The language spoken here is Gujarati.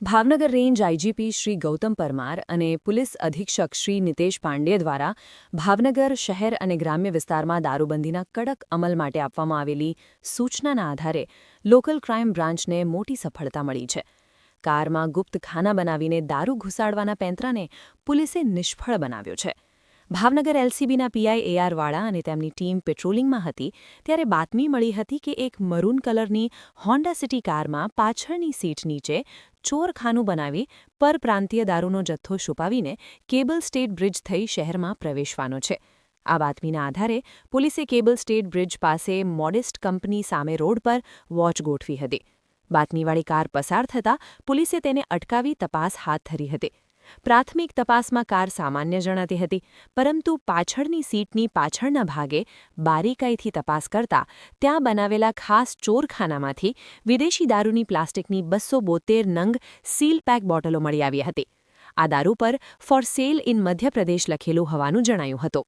ભાવનગર રેન્જ આઈજીપી શ્રી ગૌતમ પરમાર અને પોલીસ અધિક્ષક શ્રી નિતેશ પાંડે દ્વારા ભાવનગર શહેર અને ગ્રામ્ય વિસ્તારમાં દારૂબંધીના કડક અમલ માટે આપવામાં આવેલી સૂચનાના આધારે લોકલ ક્રાઇમ બ્રાન્ચને મોટી સફળતા મળી છે. કારમાં ગુપ્ત ખાના બનાવીને દારૂ ઘુસાડવાના પેંતરાને પોલીસે નિષ્ફળ બનાવ્યો છે. ભાવનગર એલસીબીના પીઆઈ એઆરવાળા અને તેમની ટીમ પેટ્રોલિંગમાં હતી ત્યારે બાતમી મળી હતી કે એક મરૂન કલરની હોન્ડા સિટી કારમાં પાછળની સીટ નીચે ચોરખાનું બનાવી પરપ્રાંતીય દારૂનો જથ્થો છુપાવીને કેબલ સ્ટેટ બ્રિજ થઈ શહેરમાં પ્રવેશવાનો છે. આ બાતમીના આધારે પોલીસે કેબલ સ્ટેટ બ્રિજ પાસે મોડેસ્ટ કંપની સામે રોડ પર વોચ ગોઠવી હતી. બાતમીવાળી કાર પસાર થતાં પોલીસે તેને અટકાવી તપાસ હાથ ધરી હતી. પ્રાથમિક તપાસમાં કાર સામાન્ય જણાતી હતી, પરંતુ પાછળની સીટની પાછળના ભાગે બારીકાઈથી તપાસ કરતા ત્યાં બનાવેલા ખાસ ચોરખાનામાંથી વિદેશી દારૂની પ્લાસ્ટિકની બસો નંગ સીલ પેક બોટલો મળી આવી હતી. આ દારૂ પર ફોર સેલ ઇન મધ્યપ્રદેશ લખેલું હોવાનું જણાયું હતું.